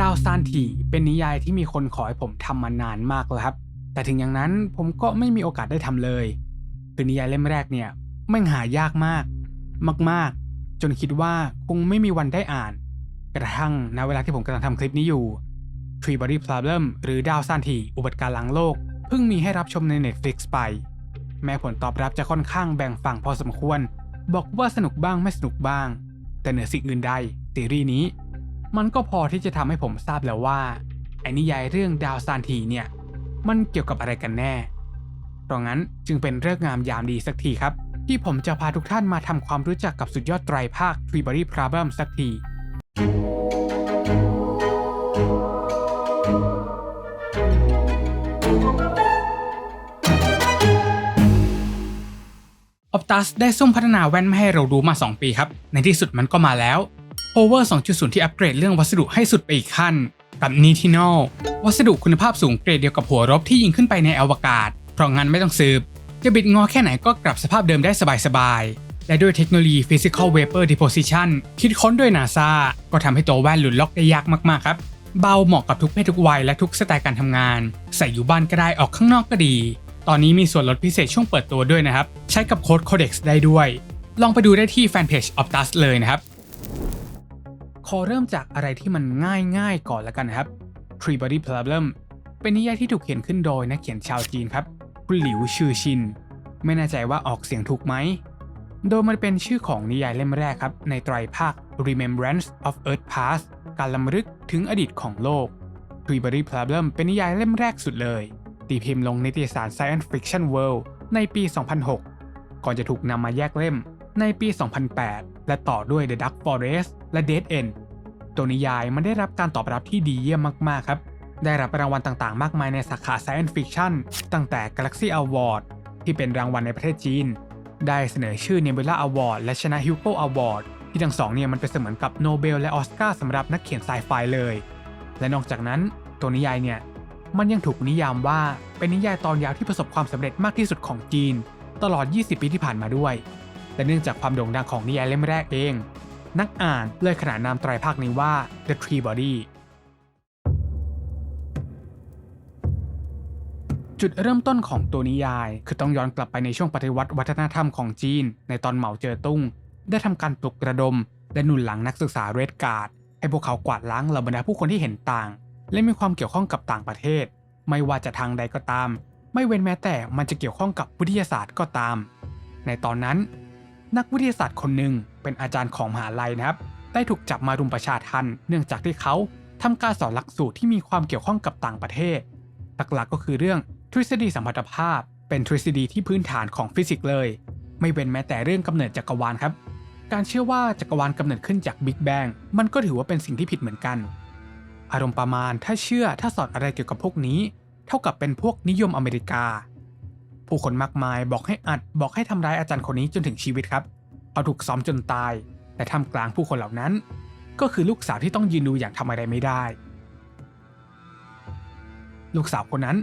ดาวซานทีเป็นนิยายที่มีคนขอให้ผมทำมานานมากแล้วครับ แต่ถึงอย่างนั้นผมก็ไม่มีโอกาสได้ทำเลย คือนิยายเล่มแรกเนี่ยม่งหายากมาก มาก ๆ จนคิดว่าคงไม่มีวันได้อ่าน กระทั่งณเวลาที่ผมกำลังทำคลิปนี้อยู่ Tree Body Problem หรือดาวซานทีอุบัติการณ์หลังโลก เพิ่งมีให้รับชมใน Netflix ไป แม้ผลตอบรับจะค่อนข้างแบ่งฝั่งพอสมควร บอกว่าสนุกบ้างไม่สนุกบ้าง แต่เหนือสิ่งอื่นใดซีรีส์นี้ มันก็พอที่จะทำให้ผมทราบแล้วว่าไอ้นิยายเรื่องดาวซานทีเนี่ย มันเกี่ยวกับอะไรกันแน่เพราะงั้นจึงเป็นเรื่องงามยามดีสักทีครับ ที่ผมจะพาทุกท่านมาทำความรู้จักกับสุดยอดไตรภาค Tree Body Problem สักทีอ p ตัสได้ซุ่มพัฒนาแว่นมาให้เรารู้มา 2 ปีครับ ในที่สุดมันก็มาแล้ว Power 2.0 ที่อัปเกรดเรื่องวัสดุให้สุดไปอีกขั้น กับ n i t i n o วัสดุคุณภาพสูงเกรดเดียวกับหัวรบที่ยิงขึ้นไปในอวกาศ เพราะงั้นไม่ต้องสืบ จะบิดงอแค่ไหนก็กลับสภาพเดิมได้สบายๆ และด้วยเทคโนโลยี Physical Vapor Deposition คิดค้นโดย NASA ก็ทำให้ตัวแว่นหลุดล็อกได้ยากมากๆครับเบาเหมาะกับทุกเพศทุกวัยและทุกสไตล์การทำงาน ใส่อยู่บ้านก็ได้ออกข้างนอกก็ดี ตอนนี้มีส่วนลดพิเศษช่วงเปิดตัวด้วยนะครับ ใช้กับโค้ด Codex ได้ด้วย ลองไปดูได้ที่แฟนเพจ Optus เลยนะครับ ขอเริ่มจากอะไรที่มันง่ายๆก่อนล้วกันครับ Tree Body Problem เป็นนิยายที่ถูกเขียนขึ้นโดยนักเขียนชาวจีนครับหลิวชื่อชิน ไม่แน่ใจว่าออกเสียงถูกไหม โดยมันเป็นชื่อของนิยายเล่มแรกครับ ในไตรภาค Remembrance of Earth Past การลำลึกถึงอดีตของโลก Tree Body Problem เป็นนิยายเล่มแรกสุดเลย ตีพิมพ์ลงในนิตยสาร Science Fiction World ในปี 2006 ก่อนจะถูกนำมาแยกเล่ม ในปี 2008 และต่อด้วย The Dark Forest และ Dead End ตัวนิยายมันได้รับการตอบรับที่ดีเยี่ยมมาก ๆ ครับ ได้รับรางวัลต่างๆ มากมายในสาขา Science Fiction ตั้งแต่ Galaxy Award ที่เป็นรางวัลในประเทศจีน ได้เสนอชื่อ Nebula Award และชนะ Hugo Award ที่ทั้งสองเนี่ยมันเป็นเสมือนกับโนเบลและออสการ์สำหรับนักเขียนไซไฟเลย และนอกจากนั้นตัวนิยายเนี่ยมันยังถูกนิยามว่าเป็นนิยายตอนยาวที่ประสบความสำเร็จมากที่สุดของจีน ตลอด 20 ปีที่ผ่านมาด้วย และเนื่องจากความโด่งดังของนิยายเล่มแรกเอง นักอ่านเลยขนานนามไตรภาคนี้ว่า The Tree Body จุดเริ่มต้นของตัวนิยาย คือต้องย้อนกลับไปในช่วงปฏิวัติวัฒนธรรมของจีน ในตอนเหมาเจ๋อตุ้ง ได้ทำการปลุกระดม และหนุนหลังนักศึกษาเรดการ์ดให้พวกเขากวาดล้างเหล่าบรรดาผู้คนที่เห็นต่าง และมีความเกี่ยวข้องกับต่างประเทศ ไม่ว่าจะทางใดก็ตาม ไม่เว้นแม้แต่มันจะเกี่ยวข้องกับวิทยาศาสตร์ก็ตาม ในตอนนั้น นักวิทยาศาสตร์คนหนึ่งเป็นอาจารย์ของมหาลัยนะครับ ได้ถูกจับมารุมประชาทันเนื่องจากที่เขาทำการสอนหลักสูตรที่มีความเกี่ยวข้องกับต่างประเทศ หลักๆก็คือเรื่องทฤษฎีสัมพัทธภาพ เป็นทฤษฎีที่พื้นฐานของฟิสิกส์เลย ไม่เว้นแม้แต่เรื่องกำเนิดจักรวาลครับ การเชื่อว่าจักรวาลกำเนิดขึ้นจากบิ๊กแบงมันก็ถือว่าเป็นสิ่งที่ผิดเหมือนกัน อารมณ์ประมาณถ้าเชื่อถ้าสอนอะไรเกี่ยวกับพวกนี้ เท่ากับเป็นพวกนิยมอเมริกา ผู้คนมากมายบอกให้อัดบอกให้ทำร้ายอาจารย์คนนี้จนถึงชีวิตครับเอาถูกซ้อมจนตาย แต่ทำกลางผู้คนเหล่านั้น ก็คือลูกสาวที่ต้องยืนดูอย่างทำอะไรไม่ได้ ลูกสาวคนนั้น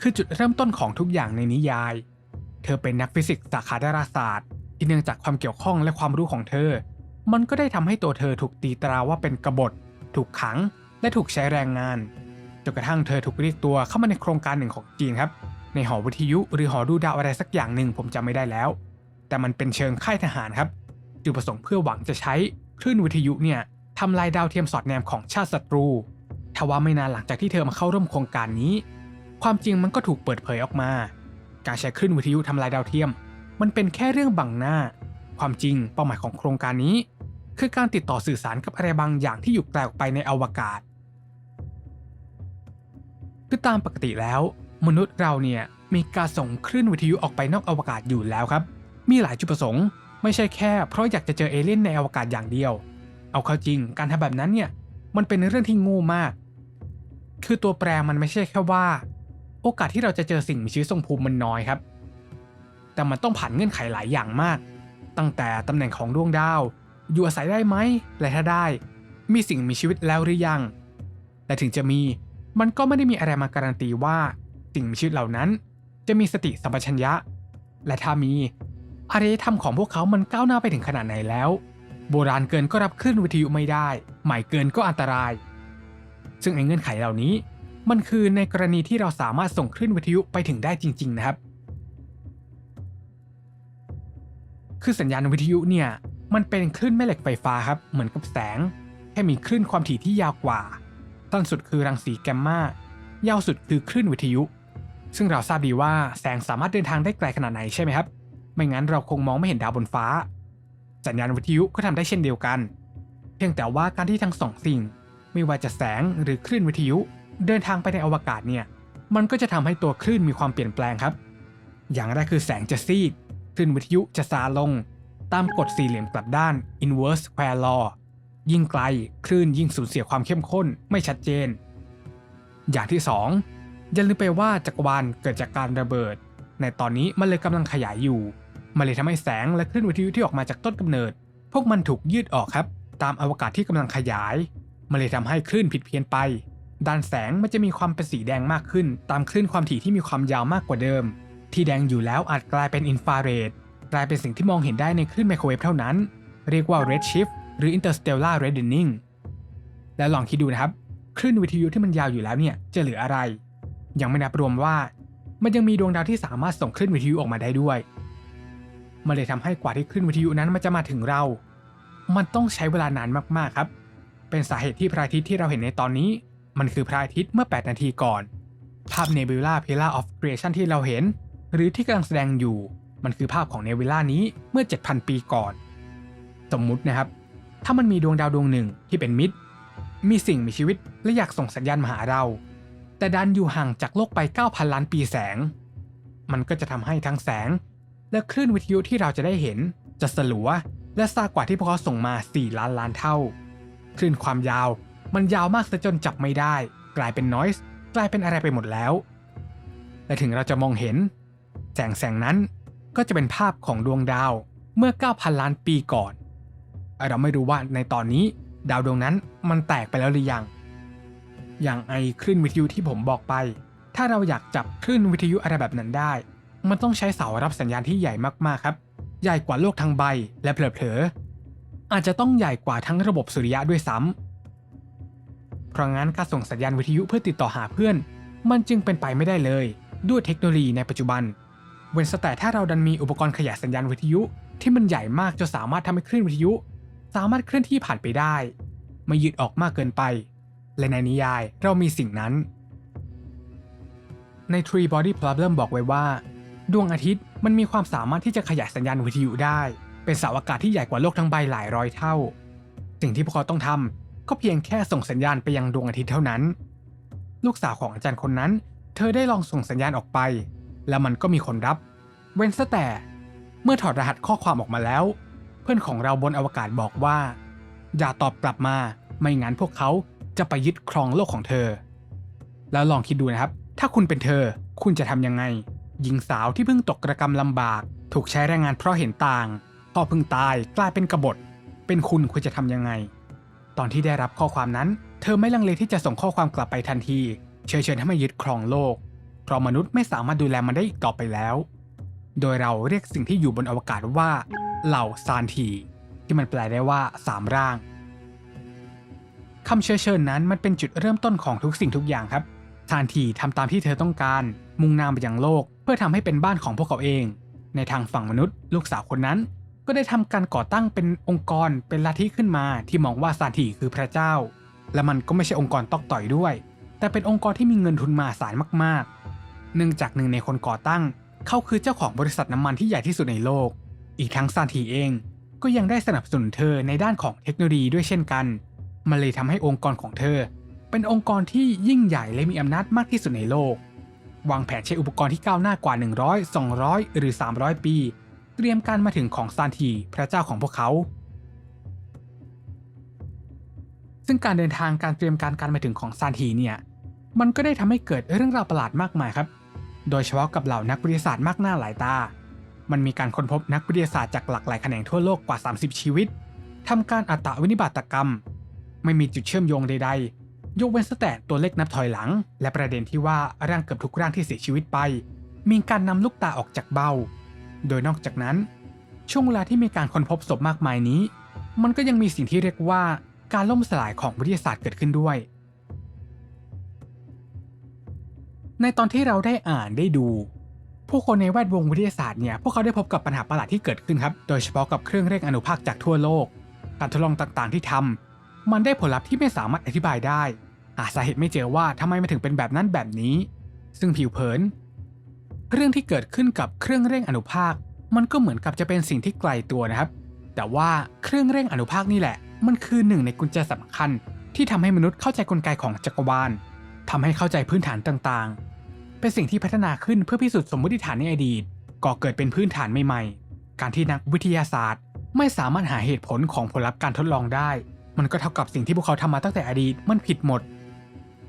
คือจุดเริ่มต้นของทุกอย่างในนิยาย เธอเป็นนักฟิสิกส์สาขาดาราศาสตร์ ที่เนื่องจากความเกี่ยวข้องและความรู้ของเธอ มันก็ได้ทำให้ตัวเธอถูกตีตราว่าเป็นกบฏ ถูกขัง และถูกใช้แรงงาน จนกระทั่งเธอถูกเรียกตัวเข้ามาในโครงการหนึ่งของจีนครับ ในหอวิทยุหรือหอดูดาวอะไรสักอย่างหนึ่งผมจำไม่ได้แล้ว แต่มันเป็นเชิงค่ายทหารครับจุดประสงค์เพื่อหวังจะใช้คลื่นวิทยุเนี่ยทำลายดาวเทียมสอดแนมของชาติศัตรูทว่าไม่นานหลังจากที่เธอมาเข้าร่วมโครงการนี้ ความจริงมันก็ถูกเปิดเผยออกมา การใช้คลื่นวิทยุทำลายดาวเทียม มันเป็นแค่เรื่องบังหน้า ความจริงเป้าหมายของโครงการนี้ คือการติดต่อสื่อสารกับอะไรบางอย่างที่อยู่ไกลออกไปในอวกาศคือตามปกติแล้ว มนุษย์เราเนี่ยมีการส่งคลื่นวิทยุออกไปนอกอวกาศอยู่แล้วครับ มีหลายจุดประสงค์ ไม่ใช่แค่เพราะอยากจะเจอเอเลี่ยนในอวกาศอย่างเดียว เอาเข้าจริงการทำแบบนั้นเนี่ยมันเป็นเรื่องที่โง่มาก คือตัวแปรมันไม่ใช่แค่ว่า โอกาสที่เราจะเจอสิ่งมีชีวิตทรงภูมิมันน้อยครับ แต่มันต้องผ่านเงื่อนไขหลายอย่างมาก ตั้งแต่ตำแหน่งของดวงดาว อยู่อาศัยได้ไหม และถ้าได้ มีสิ่งมีชีวิตแล้วหรือยัง และถึงจะมี มันก็ไม่ได้มีอะไรมาการันตีว่า สิ่งมีชีวิตเหล่านั้น จะมีสติสัมปชัญญะ และถ้ามีอารยธรรมของพวกเขามันก้าวหน้าไปถึงขนาดไหนแล้ว โบราณเกินก็รับคลื่นวิทยุไม่ได้ ใหม่เกินก็อันตราย ซึ่งไอ้เงื่อนไขเหล่านี้ มันคือในกรณีที่เราสามารถส่งคลื่นวิทยุไปถึงได้จริง ๆ นะครับ คือสัญญาณวิทยุเนี่ยมันเป็นคลื่นแม่เหล็กไฟฟ้าครับ เหมือนกับแสง แค่มีคลื่นความถี่ที่ยาวกว่าต้นสุดคือรังสีแกมมายาวสุดคือคลื่นวิทยุ ซึ่งเราทราบดีว่าแสงสามารถเดินทางได้ไกลขนาดไหนใช่ไหมครับ ไม่งั้นเราคงมองไม่เห็นดาวบนฟ้า สัญญาณวิทยุก็ทำได้เช่นเดียวกัน เพียงแต่ว่าการที่ทั้งสองสิ่ง ไม่ว่าจะแสงหรือคลื่นวิทยุ เดินทางไปในอวกาศเนี่ย มันก็จะทำให้ตัวคลื่นมีความเปลี่ยนแปลงครับ อย่างแรกคือแสงจะซีด คลื่นวิทยุจะซาลง ตามกฎสี่เหลี่ยมกลับด้าน inverse square law ยิ่งไกล คลื่นยิ่งสูญเสียความเข้มข้นไม่ชัดเจน อย่างที่ 2 อย่าลืมไปว่าจักรวาลเกิดจากการระเบิด ในตอนนี้มันเลยกำลังขยายอยู่ มันเลยทำให้แสงและคลื่นวิทยุที่ออกมาจากต้นกำเนิด พวกมันถูกยืดออกครับ ตามอวกาศที่กำลังขยาย มันเลยทำให้คลื่นผิดเพี้ยนไป ด้านแสงมันจะมีความเป็นสีแดงมากขึ้น ตามคลื่นความถี่ที่มีความยาวมากกว่าเดิม ที่แดงอยู่แล้วอาจกลายเป็นอินฟราเรดกลายเป็นสิ่งที่มองเห็นได้ในคลื่นไมโครเวฟเท่านั้น เรียกว่า redshift หรือ interstellar reddening แล้วลองคิดดูนะครับ คลื่นวิทยุที่มันยาวอยู่แล้วเนี่ยจะเหลืออะไร ยังไม่นับรวมว่า มันยังมีดวงดาวที่สามารถส่งคลื่นวิทยุออกมาได้ด้วยมันเลยทำให้กว่าที่คลื่นวิทยุนั้นมันจะมาถึงเรา มันต้องใช้เวลานานมากๆครับ เป็นสาเหตุที่พระอาทิตย์ที่เราเห็นในตอนนี้ มันคือพระอาทิตย์เมื่อ 8 นาทีก่อน ภาพ Nebula Pillar of Creation ที่เราเห็น หรือที่กำลังแสดงอยู่ มันคือภาพของเนวิล่านี้เมื่อ 7,000 ปีก่อน สมมุตินะครับ ถ้ามันมีดวงดาวดวงหนึ่งที่เป็นมิตร มีสิ่งมีชีวิตและอยากส่งสัญญาณมาหาเรา แต่ดันอยู่ห่างจากโลกไป 9,000 ล้านปีแสง มันก็จะทำให้ทั้งแสง และคลื่นวิทยุที่เราจะได้เห็น จะสลัว และซากว่าที่พวกเขาส่งมา 4 ล้านล้านเท่า คลื่นความยาว มันยาวมากซะจนจับไม่ได้ กลายเป็นนอยส์กลายเป็นอะไรไปหมดแล้ว และถึงเราจะมองเห็น แสงแสงนั้นก็จะเป็นภาพของดวงดาวเมื่อ 9,000 ล้านปีก่อน เราไม่รู้ว่าในตอนนี้ดาวดวงนั้นมันแตกไปแล้วหรือยัง อย่างไอคลื่นวิทยุที่ผมบอกไป ถ้าเราอยากจับคลื่นวิทยุอะไรแบบนั้นได้ มันต้องใช้เสารับสัญญาณที่ใหญ่มากๆครับ ใหญ่กว่าโลกทั้งใบและเผลอๆอาจจะต้องใหญ่กว่าทั้งระบบสุริยะด้วยซ้ำเพราะงั้นการส่งสัญญาณวิทยุเพื่อติดต่อหาเพื่อน มันจึงเป็นไปไม่ได้เลย ด้วยเทคโนโลยีในปัจจุบัน เว้นแต่ถ้าเราดันมีอุปกรณ์ขยายสัญญาณวิทยุที่มันใหญ่มากจนสามารถทำให้คลื่นวิทยุ สามารถเคลื่อนที่ผ่านไปได้ ไม่ยืดออกมากเกินไป และในนิยายเรามีสิ่งนั้น ใน Tree Body Problem บอกไว้ว่า ดวงอาทิตย์มันมีความสามารถที่จะขยายสัญญาณวิทยุได้ เป็นเสาอากาศที่ใหญ่กว่าโลกทั้งใบหลายร้อยเท่า สิ่งที่พวกเขาต้องทำก็เพียงแค่ส่งสัญญาณไปยังดวงอาทิตย์เท่านั้น ลูกสาวของอาจารย์คนนั้น เธอได้ลองส่งสัญญาณออกไป แล้วมันก็มีคนรับ เว้นซะแต่เมื่อถอดรหัสข้อความออกมาแล้ว เพื่อนของเราบนอวกาศบอกว่า อย่าตอบกลับมา ไม่งั้นพวกเขา จะไปยึดครองโลกของเธอ แล้วลองคิดดูนะครับ ถ้าคุณเป็นเธอ คุณจะทำยังไง หญิงสาวที่เพิ่งตกกระกรรมลำบาก ถูกใช้แรงงานเพราะเห็นต่างพอเพิ่งตายกลายเป็นกบฏ เป็นคุณคุณจะทำยังไง ตอนที่ได้รับข้อความนั้น เธอไม่ลังเลที่จะส่งข้อความกลับไปทันที เชิญเชิญให้มายึดครองโลก เพราะมนุษย์ไม่สามารถดูแลมันได้อีกต่อไปแล้ว โดยเราเรียกสิ่งที่อยู่บนอวกาศว่า เหล่าซานทีที่มันแปลได้ว่าสามร่าง คำเชื้อเชิญนั้นมันเป็นจุดเริ่มต้นของทุกสิ่งทุกอย่างครับซานทีทำตามที่เธอต้องการ มุ่งหน้าไปยังโลก เพื่อทำให้เป็นบ้านของพวกเขาเอง ในทางฝั่งมนุษย์ ลูกสาวคนนั้น ก็ได้ทำการก่อตั้งเป็นองค์กรเป็นลัทธิขึ้นมา ที่มองว่าซานทีคือพระเจ้า และมันก็ไม่ใช่องค์กรตอกต่อยด้วย แต่เป็นองค์กรที่มีเงินทุนมหาศาลมากๆ เนื่องจากหนึ่งในคนก่อตั้ง เขาคือเจ้าของบริษัทน้ำมันที่ใหญ่ที่สุดในโลก อีกทั้งซานทีเอง ก็ยังได้สนับสนุนเธอในด้านของเทคโนโลยีด้วยเช่นกัน มันเลยทำให้องค์กรของเธอ เป็นองค์กรที่ยิ่งใหญ่และมีอำนาจมากที่สุดในโลก วางแผนใช้อุปกรณ์ที่ก้าวหน้ากว่า 100 200 หรือ 300 ปี เตรียมการมาถึงของซานทีพระเจ้าของพวกเขา ซึ่งการเดินทางการเตรียมการการมาถึงของซานทีเนี่ยมันก็ได้ทำให้เกิดเรื่องราวประหลาดมากมายครับ โดยเฉพาะกับเหล่านักวิทยาศาสตร์มากหน้าหลายตา มันมีการค้นพบนักวิทยาศาสตร์จากหลากหลายแขนงทั่วโลกกว่า 30 ชีวิตทำการอัตวินิบาตกรรม ไม่มีจุดเชื่อมโยงใดๆ ยกเว้นแต่ตัวเลขนับถอยหลัง และประเด็นที่ว่าร่างเกือบทุกร่างที่เสียชีวิตไป มีการนำลูกตาออกจากเบ้า โดยนอกจากนั้น ช่วงเวลาที่มีการค้นพบศพมากมายนี้ มันก็ยังมีสิ่งที่เรียกว่าการล่มสลายของวิทยาศาสตร์เกิดขึ้นด้วย ในตอนที่เราได้อ่านได้ดูผู้คนในแวดวงวิทยาศาสตร์เนี่ย พวกเขาได้พบกับปัญหาประหลาดที่เกิดขึ้นครับ โดยเฉพาะกับเครื่องเร่งอนุภาคจากทั่วโลก การทดลองต่างๆที่ทำ มันได้ผลลัพธ์ที่ไม่สามารถอธิบายได้ หาสาเหตุไม่เจอว่าทำไมมันถึงเป็นแบบนั้นแบบนี้ ซึ่งผิวเผิน เรื่องที่เกิดขึ้นกับเครื่องเร่งอนุภาค มันก็เหมือนกับจะเป็นสิ่งที่ไกลตัวนะครับ แต่ว่าเครื่องเร่งอนุภาคนี่แหละ มันคือหนึ่งในกุญแจสำคัญ ที่ทำให้มนุษย์เข้าใจกลไกของจักรวาลทำให้เข้าใจพื้นฐานต่างๆ เป็นสิ่งที่พัฒนาขึ้นเพื่อพิสูจน์สมมติฐานในอดีต ก่อเกิดเป็นพื้นฐานใหม่ๆ การที่นักวิทยาศาสตร์ ไม่สามารถหาเหตุผลของผลลัพธ์การทดลองได้ มันก็เท่ากับสิ่งที่พวกเขาทำมาตั้งแต่อดีตมันผิดหมด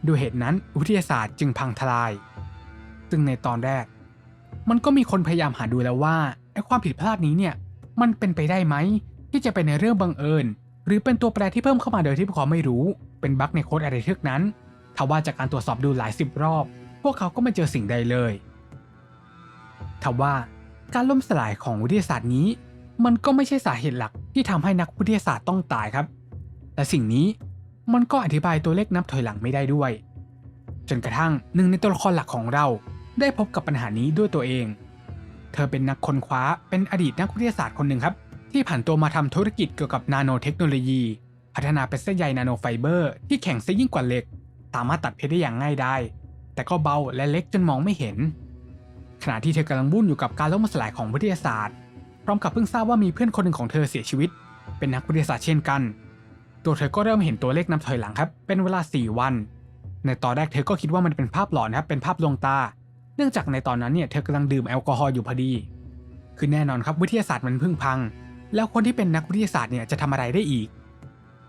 ด้วยเหตุนั้นวิทยาศาสตร์จึงพังทลาย ซึ่งในตอนแรก มันก็มีคนพยายามหาดูแล้วว่าไอ้ความผิดพลาดนี้เนี่ย มันเป็นไปได้ไหม ที่จะเป็นในเรื่องบังเอิญ หรือเป็นตัวแปรที่เพิ่มเข้ามาโดยที่พวกเขาไม่รู้ เป็นบั๊กในโค้ดอะไรทึกนั้นทว่าจากการตรวจสอบดูหลายสิบรอบ พวกเขาก็ไม่เจอสิ่งใดเลยทว่าการล่มสลายของวิทยาศาสตร์นี้ มันก็ไม่ใช่สาเหตุหลักที่ทำให้นักวิทยาศาสตร์ต้องตายครับ และสิ่งนี้มันก็อธิบายตัวเลขนับถอยหลังไม่ได้ด้วย จนกระทั่งหนึ่งในตัวละครหลักของเราได้พบกับปัญหานี้ด้วยตัวเอง เธอเป็นนักค้นคว้าเป็นอดีตนักวิทยาศาสตร์คนหนึ่งครับ ที่ผ่านตัวมาทำธุรกิจเกี่ยวกับนาโนเทคโนโลยี พัฒนาเป็นเส้นใยนาโนไฟเบอร์ที่แข็งซะยิ่งกว่าเหล็ก สามารถตัดเพชรได้อย่างง่ายได้ แต่ก็เบาและเล็กจนมองไม่เห็น ขณะที่เธอกำลังวุ่นอยู่กับการล่มสลายของวิทยาศาสตร์ พร้อมกับเพิ่งทราบว่ามีเพื่อนคนหนึ่งของเธอเสียชีวิต เป็นนักวิทยาศาสตร์เช่นกัน ตัวเธอก็เริ่มเห็นตัวเลขนับถอยหลังครับ เป็นเวลา 4 วัน ในตอนแรกเธอก็คิดว่ามันเป็นภาพหลอนครับ เป็นภาพลวงตา เนื่องจากในตอนนั้นเนี่ยเธอกำลังดื่มแอลกอฮอล์อยู่พอดี คือแน่นอนครับวิทยาศาสตร์มันพึ่งพัง แล้วคนที่เป็นนักวิทยาศาสตร์เนี่ยจะทำอะไรได้อีก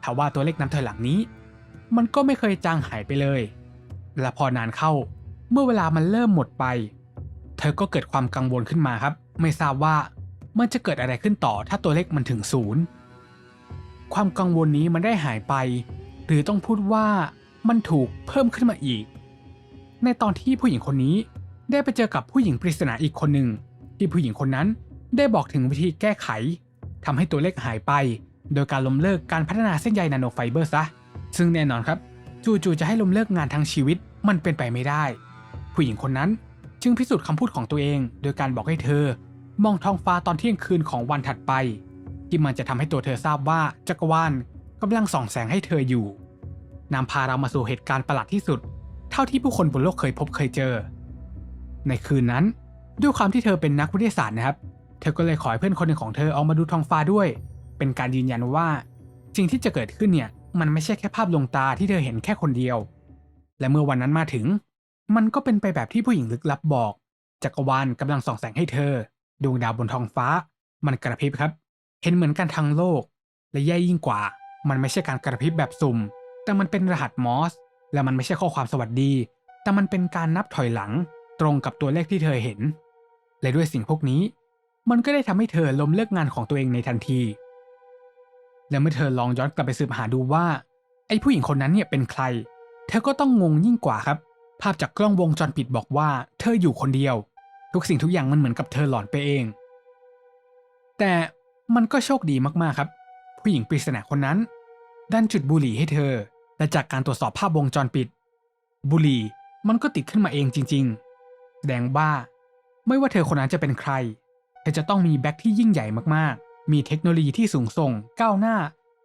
ถาว่าตัวเลขนับถอยหลังนี้ มันก็ไม่เคยจางหายไปเลย และพอนานเข้า เมื่อเวลามันเริ่มหมดไป เธอก็เกิดความกังวลขึ้นมาครับ ไม่ทราบว่ามันจะเกิดอะไรขึ้นต่อถ้าตัวเลขมันถึงศูนย์ ความกังวลนี้มันได้หายไป หรือต้องพูดว่ามันถูกเพิ่มขึ้นมาอีก ในตอนที่ผู้หญิงคนนี้ได้ไปเจอกับผู้หญิงปริศนาอีกคนหนึ่ง ที่ผู้หญิงคนนั้นได้บอกถึงวิธีแก้ไขทำให้ตัวเลขหายไป โดยการล้มเลิกการพัฒนาเส้นใยนาโนไฟเบอร์ซะ ซึ่งแน่นอนครับ จู่ๆจะให้ล้มเลิกงานทั้งชีวิตมันเป็นไปไม่ได้ ผู้หญิงคนนั้นจึงพิสูจน์คำพูดของตัวเอง โดยการบอกให้เธอ มองท้องฟ้าตอนเที่ยงคืนของวันถัดไป ที่มันจะทำให้ตัวเธอทราบว่าจักรวาลกำลังส่องแสงให้เธออยู่นำพาเรามาสู่เหตุการณ์ประหลาดที่สุด เท่าที่ผู้คนบนโลกเคยพบเคยเจอ ในคืนนั้น ด้วยความที่เธอเป็นนักวิทยาศาสตร์นะครับ เธอก็เลยขอให้เพื่อนคนหนึ่งของเธอออกมาดูท้องฟ้าด้วย เป็นการยืนยันว่าสิ่งที่จะเกิดขึ้นเนี่ยมันไม่ใช่แค่ภาพลวงตาที่เธอเห็นแค่คนเดียว และเมื่อวันนั้นมาถึง มันก็เป็นไปแบบที่ผู้หญิงลึกลับบอกจักรวาลกำลังส่องแสงให้เธอ ดวงดาวบนท้องฟ้า มันกระพริบครับ เห็นเหมือนกันทั้งโลก และแย่ยิ่งกว่า มันไม่ใช่การกระพริบแบบสุ่ม แต่มันเป็นรหัสมอส และมันไม่ใช่ข้อความสวัสดี แต่มันเป็นการนับถอยหลัง ตรงกับตัวเลขที่เธอเห็น และด้วยสิ่งพวกนี้ มันก็ได้ทำให้เธอล้มเลิกงานของตัวเองในทันที และเมื่อเธอลองย้อนกลับไปสืบหาดูว่า ไอ้ผู้หญิงคนนั้นเนี่ยเป็นใคร เธอก็ต้องงงยิ่งกว่าครับ ภาพจากกล้องวงจรปิดบอกว่า เธออยู่คนเดียว ทุกสิ่งทุกอย่างมันเหมือนกับเธอหลอนไปเอง แต่ มันก็โชคดีมากๆครับ ผู้หญิงปริศนาคนนั้นดันจุดบุหรี่ให้เธอ และจากการตรวจสอบภาพวงจรปิด บุหรี่มันก็ติดขึ้นมาเองจริง ๆ แสดงว่าไม่ว่าเธอคนนั้นจะเป็นใคร เธอจะต้องมีแบ็คที่ยิ่งใหญ่มากๆ มีเทคโนโลยีที่สูงส่งก้าวหน้า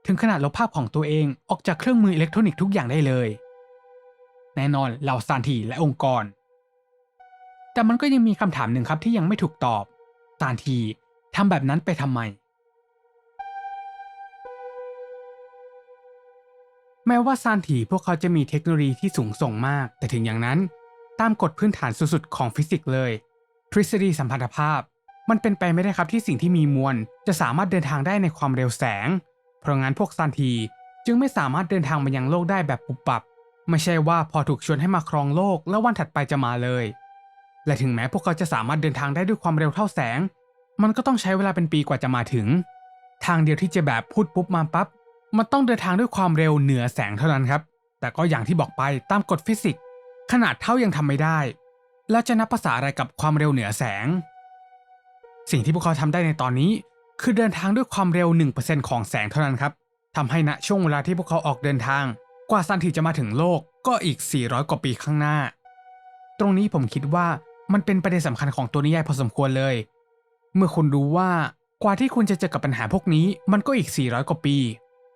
ถึงขนาดลบภาพของตัวเองออกจากเครื่องมืออิเล็กทรอนิกส์ทุกอย่างได้เลย แน่นอนเหล่าซานทีและองค์กร แต่มันก็ยังมีคำถามหนึ่งครับที่ยังไม่ถูกตอบซานทีทำแบบนั้นไปทำไม แม้ว่าซานทีพวกเขาจะมีเทคโนโลยีที่สูงส่งมาก แต่ถึงอย่างนั้น ตามกฎพื้นฐานสุดๆของฟิสิกส์เลย ทฤษฎีสัมพัทธภาพ มันเป็นไปไม่ได้ครับที่สิ่งที่มีมวล จะสามารถเดินทางได้ในความเร็วแสง เพราะงั้นพวกซานทีจึงไม่สามารถเดินทางมายังโลกได้แบบปุบปับ ไม่ใช่ว่าพอถูกชวนให้มาครองโลกแล้ววันถัดไปจะมาเลย และถึงแม้พวกเขาจะสามารถเดินทางได้ด้วยความเร็วเท่าแสง มันก็ต้องใช้เวลาเป็นปีกว่าจะมาถึง ทางเดียวที่จะแบบพูดปุ๊บมาปั๊บ มันต้องเดินทางด้วยความเร็วเหนือแสงเท่านั้นครับ แต่ก็อย่างที่บอกไปตามกฎฟิสิกส์ขนาดเท่ายังทำไม่ได้ แล้วจะนับภาษาอะไรกับความเร็วเหนือแสง สิ่งที่พวกเขาทำได้ในตอนนี้ คือเดินทางด้วยความเร็ว 1%ของแสงเท่านั้นครับทำให้ณช่วงเวลาที่พวกเขาออกเดินทาง กว่าซันทีจะมาถึงโลกก็อีก 400 กว่าปีข้างหน้า ตรงนี้ผมคิดว่ามันเป็นประเด็นสำคัญของตัวนิยายพอสมควรเลย เมื่อคุณรู้ว่ากว่าที่คุณจะเจอกับปัญหาพวกนี้ มันก็อีก 400 กว่าปี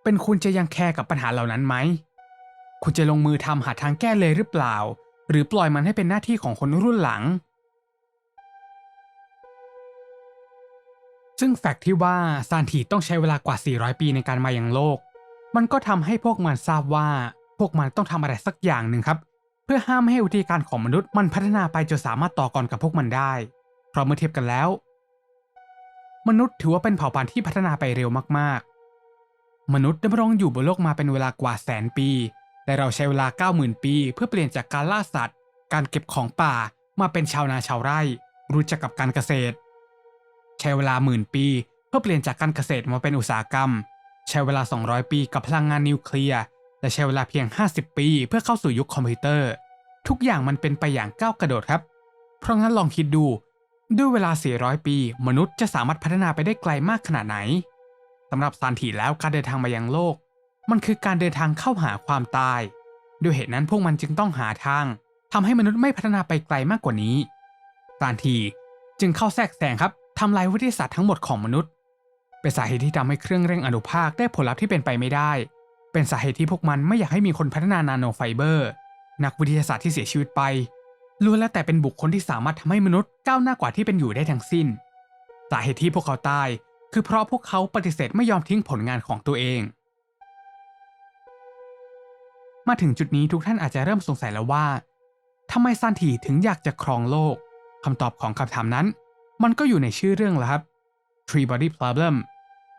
เป็นคุณจะยังแคร์กับปัญหาเหล่านั้นไหม คุณจะลงมือทำหาทางแก้เลยหรือเปล่า หรือปล่อยมันให้เป็นหน้าที่ของคนรุ่นหลัง ซึ่งแฟกต์ที่ว่าซานทีต้องใช้เวลากว่า 400 ปีในการมาอยังโลก มันก็ทำให้พวกมันทราบว่า พวกมันต้องทำอะไรสักอย่างหนึ่งครับ เพื่อห้ามให้วิธีการของมนุษย์มันพัฒนาไปจนสามารถต่อกรกับพวกมันได้ เพราะเมื่อเทียบกันแล้ว มนุษย์ถือว่าเป็นเผ่าพันธุ์ที่พัฒนาไปเร็วมากๆ มนุษย์ดำรงอยู่บนโลกมาเป็นเวลากว่าแสนปี แต่เราใช้เวลา 90,000 ปี เพื่อเปลี่ยนจากการล่าสัตว์ การเก็บของป่ามาเป็นชาวนาชาวไร่ รู้จักกับการเกษตร ใช้เวลาหมื่นปี เพื่อเปลี่ยนจากการเกษตรมาเป็นอุตสาหกรรม ใช้เวลา 200 ปีกับพลังงานนิวเคลียร์และใช้เวลาเพียง 50 ปีเพื่อเข้าสู่ยุคคอมพิวเตอร์ ทุกอย่างมันเป็นไปอย่างก้าวกระโดดครับ เพราะงั้นลองคิดดู ด้วยเวลา 400 ปี มนุษย์จะสามารถพัฒนาไปได้ไกลมากขนาดไหน สำหรับซานทีแล้วการเดินทางมายังโลก มันคือการเดินทางเข้าหาความตาย ด้วยเหตุนั้นพวกมันจึงต้องหาทางทำให้มนุษย์ไม่พัฒนาไปไกลมากกว่านี้ซานทีจึงเข้าแทรกแซงครับทำลายวิทยาศาสตร์ทั้งหมดของมนุษย์ เป็นสาเหตุที่ทำให้เครื่องเร่งอนุภาคได้ผลลัพธ์ที่เป็นไปไม่ได้ เป็นสาเหตุที่พวกมันไม่อยากให้มีคนพัฒนานาโนไฟเบอร์ นักวิทยาศาสตร์ที่เสียชีวิตไปล้วนแล้วแต่เป็นบุคคลที่สามารถทำให้มนุษย์ก้าวหน้ากว่าที่เป็นอยู่ได้ทั้งสิ้น สาเหตุที่พวกเขาตาย คือเพราะพวกเขาปฏิเสธไม่ยอมทิ้งผลงานของตัวเอง มาถึงจุดนี้ทุกท่านอาจจะเริ่มสงสัยแล้วว่าทำไมซานทีถึงอยากจะครองโลกคำตอบของคำถามนั้น มันก็อยู่ในชื่อเรื่องแล้วครับ Three Body Problem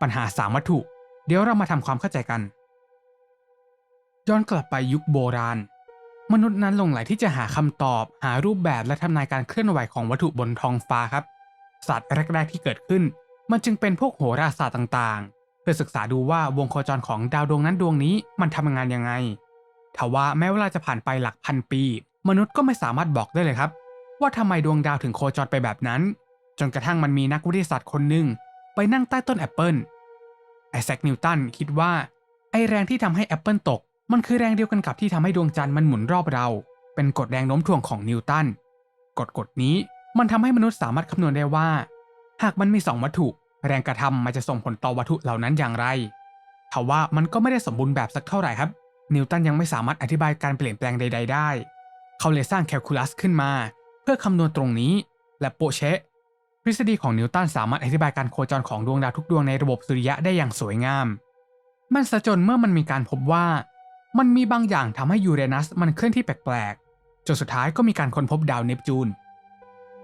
ปัญหาสามวัตถุ เดี๋ยวเรามาทำความเข้าใจกันย้อนกลับไปยุคโบราณ มนุษย์นั้นหลงไหลที่จะหาคำตอบ หารูปแบบและทำนายการเคลื่อนไหวของวัตถุบนท้องฟ้าครับศาสตร์แรกๆที่เกิดขึ้น มันจึงเป็นพวกโหราศาสตร์ต่างๆ เพื่อศึกษาดูว่าวงโคจรของดาวดวงนั้นดวงนี้มันทำงานยังไงทว่าแม้เวลาจะผ่านไปหลักพันปี มนุษย์ก็ไม่สามารถบอกได้เลยครับ ว่าทำไมดวงดาวถึงโคจรไปแบบนั้น จนกระทั่งมันมีนักวิทยาศาสตร์คนหนึ่งไปนั่งใต้ต้นแอปเปิลไอแซคนิวตันคิดว่าไอแรงที่ทำให้แอปเปิลตก มันคือแรงเดียวกันกับที่ทำให้ดวงจันทร์มันหมุนรอบเรา เป็นกฎแรงโน้มถ่วงของนิวตันกฎกฎนี้มันทำให้มนุษย์สามารถคำนวณได้ว่า หากมันมีสองวัตถุ แรงกระทำมันจะส่งผลต่อวัตถุเหล่านั้นอย่างไรทว่ามันก็ไม่ได้สมบูรณ์แบบสักเท่าไหร่ครับ นิวตันยังไม่สามารถอธิบายการเปลี่ยนแปลงใด ๆ ได้ เขาเลยสร้างแคลคูลัสขึ้นมา เพื่อคำนวณตรงนี้ และโปเชะทฤษฎีของนิวตันสามารถอธิบายการโคจรของดวงดาวทุกดวงในระบบสุริยะได้อย่างสวยงาม มันสะจนเมื่อมันมีการพบว่า มันมีบางอย่างทำให้ยูเรนัสมันเคลื่อนที่แปลกๆจนสุดท้ายก็มีการค้นพบดาวเนปจูน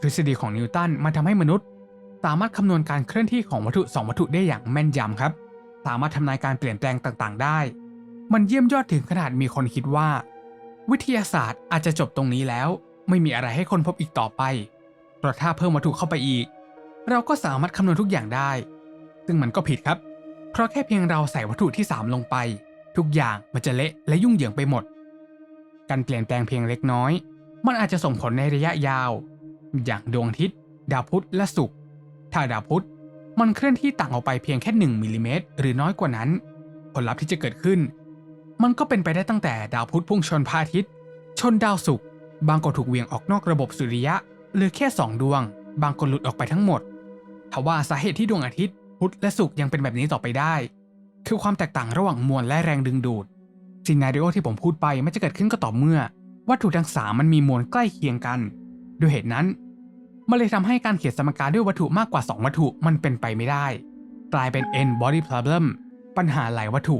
ทฤษฎีของนิวตันมันทำให้มนุษย์ สามารถคำนวณการเคลื่อนที่ของวัตถุสองวัตถุได้อย่างแม่นยำครับ สามารถทำนายการเปลี่ยนแปลงต่างๆ ได้ มันเยี่ยมยอดถึงขนาดมีคนคิดว่า วิทยาศาสตร์อาจจะจบตรงนี้แล้ว ไม่มีอะไรให้คนพบอีกต่อไปเพราะถ้าเพิ่มวัตถุเข้าไปอีก เราก็สามารถคำนวณทุกอย่างได้ ซึ่งมันก็ผิดครับ เพราะแค่เพียงเราใส่วัตถุที่ 3 ลงไป ทุกอย่างมันจะเละและยุ่งเหยิงไปหมด การเปลี่ยนแปลงเพียงเล็กน้อย มันอาจจะส่งผลในระยะยาว อย่างดวงอาทิตย์ ดาวพุธและศุกร์ ถ้าดาวพุธมันเคลื่อนที่ต่างออกไปเพียงแค่ 1มิลลิเมตรหรือน้อยกว่านั้น ผลลัพธ์ที่จะเกิดขึ้น มันก็เป็นไปได้ตั้งแต่ดาวพุธพุ่งชนพระอาทิตย์ ชนดาวศุกร์บางก็ถูกเวียงออกนอกระบบสุริยะเหลือแค่ 2 ดวง บางก็หลุดออกไปทั้งหมดทว่าสาเหตุที่ดวงอาทิตย์ พุธและศุกร์ยังเป็นแบบนี้ต่อไปได้ คือความแตกต่างระหว่างมวลและแรงดึงดูดซีนาริโอที่ผมพูดไปมันจะเกิดขึ้นก็ต่อเมื่อวัตถุทั้งสามมันมีมวลใกล้เคียงกันด้วยเหตุนั้น มันเลยทำให้การเขียนสมการด้วยวัตถุมากกว่า 2 วัตถุมันเป็นไปไม่ได้ กลายเป็น n body problem ปัญหาหลายวัตถุ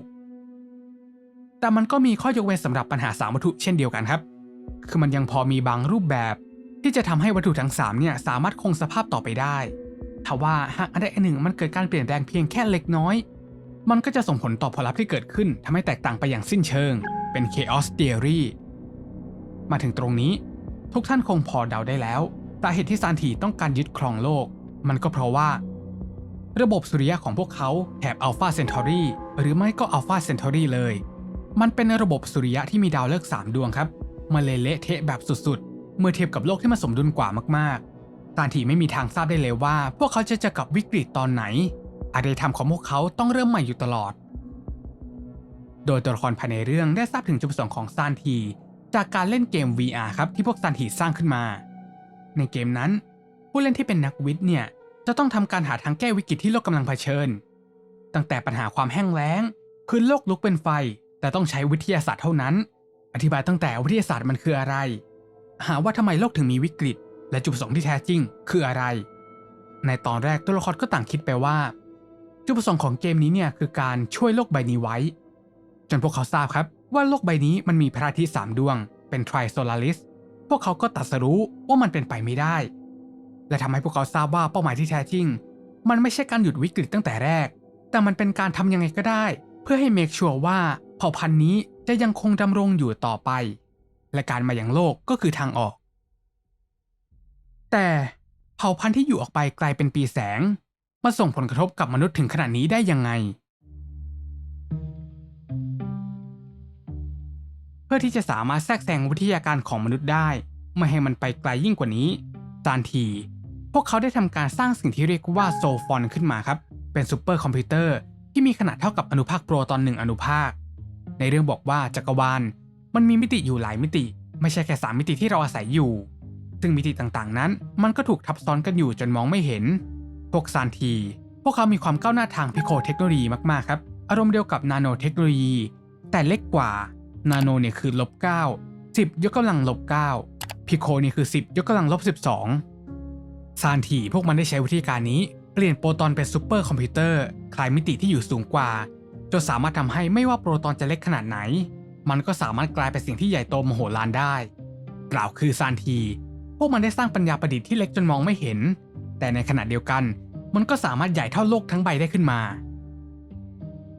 แต่มันก็มีข้อยกเว้นสำหรับปัญหา 3 วัตถุเช่นเดียวกันครับ คือมันยังพอมีบางรูปแบบ ที่จะทำให้วัตถุทั้ง3เนี่ยสามารถคงสภาพต่อไปได้ทว่าหากอันใดอันหนึ่งมันเกิดการเปลี่ยนแปลงเพียงแค่เล็กน้อย มันก็จะส่งผลต่อผลลัพธ์ที่เกิดขึ้นทำให้แตกต่างไปอย่างสิ้นเชิง เป็น chaos theory มาถึงตรงนี้ ทุกท่านคงพอเดาได้แล้ว สาเหตุที่ซานทีต้องการยึดครองโลก มันก็เพราะว่า ระบบสุริยะของพวกเขาแถบอัลฟาเซนทอรีหรือไม่ก็อัลฟาเซนทอรีเลย มันเป็นระบบสุริยะที่มีดาวฤกษ์3ดวงครับมันเลยเละเทะแบบสุดๆ เมื่อเทียบกับโลกที่มันสมดุลกว่ามากๆซานทีไม่มีทางทราบได้เลยว่า พวกเขาจะเจอกับวิกฤตตอนไหนอารยธรรมของพวกเขาต้องเริ่มใหม่อยู่ตลอด โดยตัวละครภายในเรื่องได้ทราบถึงจุดประสงค์ของซานที จากการเล่นเกม VR ครับที่พวกซันทีสร้างขึ้นมา ในเกมนั้น ผู้เล่นที่เป็นนักวิทย์เนี่ยจะต้องทำการหาทางแก้วิกฤตที่โลกกำลังเผชิญ ตั้งแต่ปัญหาความแห้งแล้งพื้นโลกลุกเป็นไฟ แต่ต้องใช้วิทยาศาสตร์เท่านั้น อธิบายตั้งแต่วิทยาศาสตร์มันคืออะไร หาว่าทำไมโลกถึงมีวิกฤต และจุดประสงค์ที่แท้จริงคืออะไร ในตอนแรกตัวละครก็ต่างคิดไปว่าจุดประสงค์ของเกมนี้เนี่ยคือการช่วยโลกใบนี้ไว้ จนพวกเขาทราบครับว่าโลกใบนี้มันมีพระอาทิตย์สามดวง เป็นไทรโซลาริส พวกเขาก็ตัดสรู้ว่ามันเป็นไปไม่ได้ และทำให้พวกเขาทราบว่าเป้าหมายที่แท้จริง มันไม่ใช่การหยุดวิกฤตตั้งแต่แรก แต่มันเป็นการทำยังไงก็ได้ เพื่อให้เมคชัวร์ว่าเผ่าพันธุ์นี้จะยังคงดำรงอยู่ต่อไป และการมาอย่างโลกก็คือทางออก แต่เผ่าพันธุ์ที่อยู่ออกไปไกลเป็นปีแสงมาส่งผลกระทบกับมนุษย์ถึงขนาดนี้ได้ยังไง พื่อที่จะสามารถแทรกแซงวิทยาการของมนุษย์ได้ ไม่ให้มันไปไกลยิ่งกว่านี้ซานที พวกเขาได้ทำการสร้างสิ่งที่เรียกว่าโซฟอนขึ้นมาครับ เป็นซูเปอร์คอมพิวเตอร์ที่มีขนาดเท่ากับอนุภาคโปรตอนหนึ่งอนุภาค ในเรื่องบอกว่าจักรวาลมันมีมิติอยู่หลายมิติ ไม่ใช่แค่สามมิติที่เราอาศัยอยู่ ซึ่งมิติต่างๆ นั้น มันก็ถูกทับซ้อนกันอยู่จนมองไม่เห็น พวกซานที พวกเขามีความก้าวหน้าทางพิโคเทคโนโลยีมากๆครับ อารมณ์เดียวกับนาโนเทคโนโลยี แต่เล็กกว่า นาโนเนี่ยคือลบ9 10ยกกำลังลบ9พิโคนี่คือ10ยกกำลังลบ12ซานทีพวกมันได้ใช้วิธีการนี้ เปลี่ยนโปรตอนเป็นซูเปอร์คอมพิวเตอร์คลายมิติที่อยู่สูงกว่า จนสามารถทำให้ไม่ว่าโปรตอนจะเล็กขนาดไหน มันก็สามารถกลายเป็นสิ่งที่ใหญ่โตมโหฬารได้กล่าวคือซานที พวกมันได้สร้างปัญญาประดิษฐ์ที่เล็กจนมองไม่เห็น แต่ในขณะเดียวกัน มันก็สามารถใหญ่เท่าโลกทั้งใบได้ขึ้นมา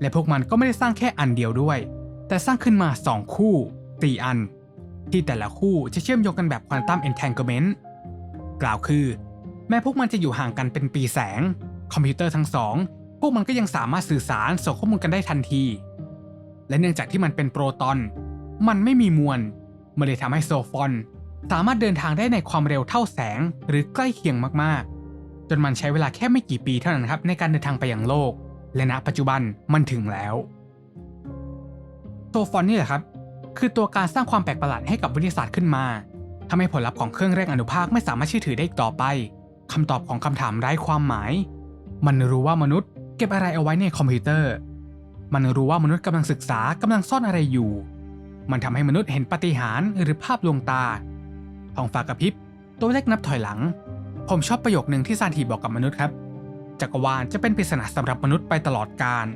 และพวกมันก็ไม่ได้สร้างแค่อันเดียวด้วย แต่สร้างขึ้นมา 2 คู่ 4 อัน ที่แต่ละคู่จะเชื่อมโยงกันแบบควอนตัมเอนแทงเกเมนต์กล่าวคือ แม้พวกมันจะอยู่ห่างกันเป็นปีแสง คอมพิวเตอร์ทั้งสอง พวกมันก็ยังสามารถสื่อสารส่งข้อมูลกันได้ทันที และเนื่องจากที่มันเป็นโปรตอน มันไม่มีมวลมันเลยทำให้โซฟอน สามารถเดินทางได้ในความเร็วเท่าแสงหรือใกล้เคียงมากๆ จนมันใช้เวลาแค่ไม่กี่ปีเท่านั้นครับในการเดินทางไปยังโลก และณปัจจุบันมันถึงแล้ว โซฟอนนี่แหละครับ คือตัวการสร้างความแปลกประหลาดให้กับวิทยาศาสตร์ขึ้นมาทำให้ผลลัพธ์ของเครื่องเร่งอนุภาคไม่สามารถเชื่อถือได้อีกต่อไปคำตอบของคำถามไร้ความหมาย มันรู้ว่ามนุษย์ เก็บอะไรเอาไว้ในคอมพิวเตอร์ มันรู้ว่ามนุษย์กำลังศึกษากำลังซ่อนอะไรอยู่ มันทำให้มนุษย์เห็นปฏิหารหรือภาพลวงตาท้องฟ้ากระพริบ ตัวเลขนับถอยหลัง ผมชอบประโยคหนึ่งที่ซานทีบอกกับมนุษย์ครับ จักรวาลจะเป็นปริศนาสำหรับมนุษย์ไปตลอดกาล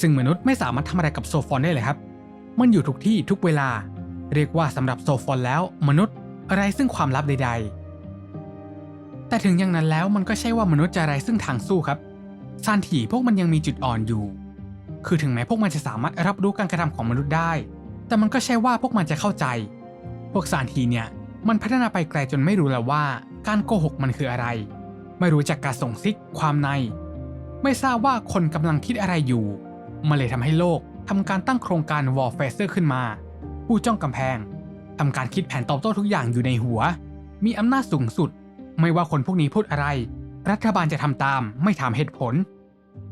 ซึ่งมนุษย์ไม่สามารถทำอะไรกับโซฟอนได้เลยครับ มันอยู่ทุกที่ทุกเวลา เรียกว่าสำหรับโซฟอนแล้ว มนุษย์อะไรซึ่งความลับใด ๆ แต่ถึงอย่างนั้นแล้วมันก็ใช่ว่ามนุษย์จะอะไรซึ่งทางสู้ครับซานทีพวกมันยังมีจุดอ่อนอยู่ คือถึงแม้พวกมันจะสามารถรับรู้การกระทำของมนุษย์ได้ แต่มันก็ใช่ว่าพวกมันจะเข้าใจ พวกซานทีเนี่ยมันพัฒนาไปไกลจนไม่รู้แล้วว่า การโกหกมันคืออะไร ไม่รู้จักการส่งซิกความใน ไม่ทราบว่าคนกำลังคิดอะไรอยู่ มันเลยทำให้โลก ทำการตั้งโครงการวอลเฟเซอร์ขึ้นมา ผู้จ้องกำแพงทำการคิดแผนตอบโต้ทุกอย่างอยู่ในหัว มีอำนาจสูงสุด ไม่ว่าคนพวกนี้พูดอะไร รัฐบาลจะทำตาม ไม่ถามเหตุผล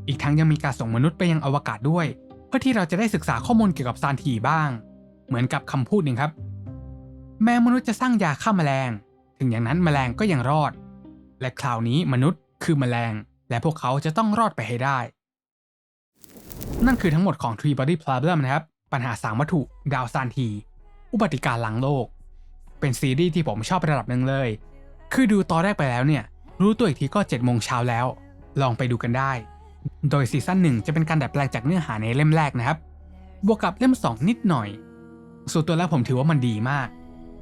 อีกทั้งยังมีการส่งมนุษย์ไปยังอวกาศด้วย เพื่อที่เราจะได้ศึกษาข้อมูลเกี่ยวกับซานทีบ้าง เหมือนกับคำพูดหนึ่งครับ แม้มนุษย์จะสร้างยาฆ่าแมลง ถึงอย่างนั้นแมลงก็ยังรอด และคราวนี้มนุษย์คือแมลง และพวกเขาจะต้องรอดไปให้ได้ นั่นคือทั้งหมดของ Tree Body Problem นะครับ ปัญหาสามวัตถุ ดาวซานที อุบัติการหลังโลก เป็นซีรีส์ที่ผมชอบระดับหนึ่งเลย คือดูตอนแรกไปแล้วเนี่ย รู้ตัวอีกทีก็7จ็ดโมงเช้าแล้ว ลองไปดูกันได้ โดยซีซั่นหนึ่งจะเป็นการดัดแปลงจากเนื้อหาในเล่มแรกนะครับ บวกกับเล่ม 2 นิดหน่อย ส่วนตัวแล้วผมถือว่ามันดีมาก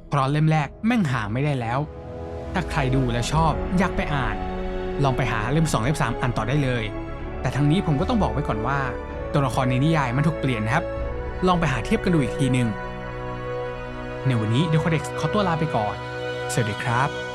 เพราะเล่มแรกแม่งหาไม่ได้แล้ว ถ้าใครดูแล้วชอบอยากไปอ่าน ลองไปหาเล่ม 2 เล่ม 3 อ่านต่อได้เลย แต่ทั้งนี้ผมก็ต้องบอกไว้ก่อนว่า ตัวละครในนิยายมันถูกเปลี่ยนนะครับ ลองไปหาเทียบกันดูอีกทีหนึ่งในวันนี้เดอะคอเด็กขอตัวลาไปก่อน สวัสดีครับ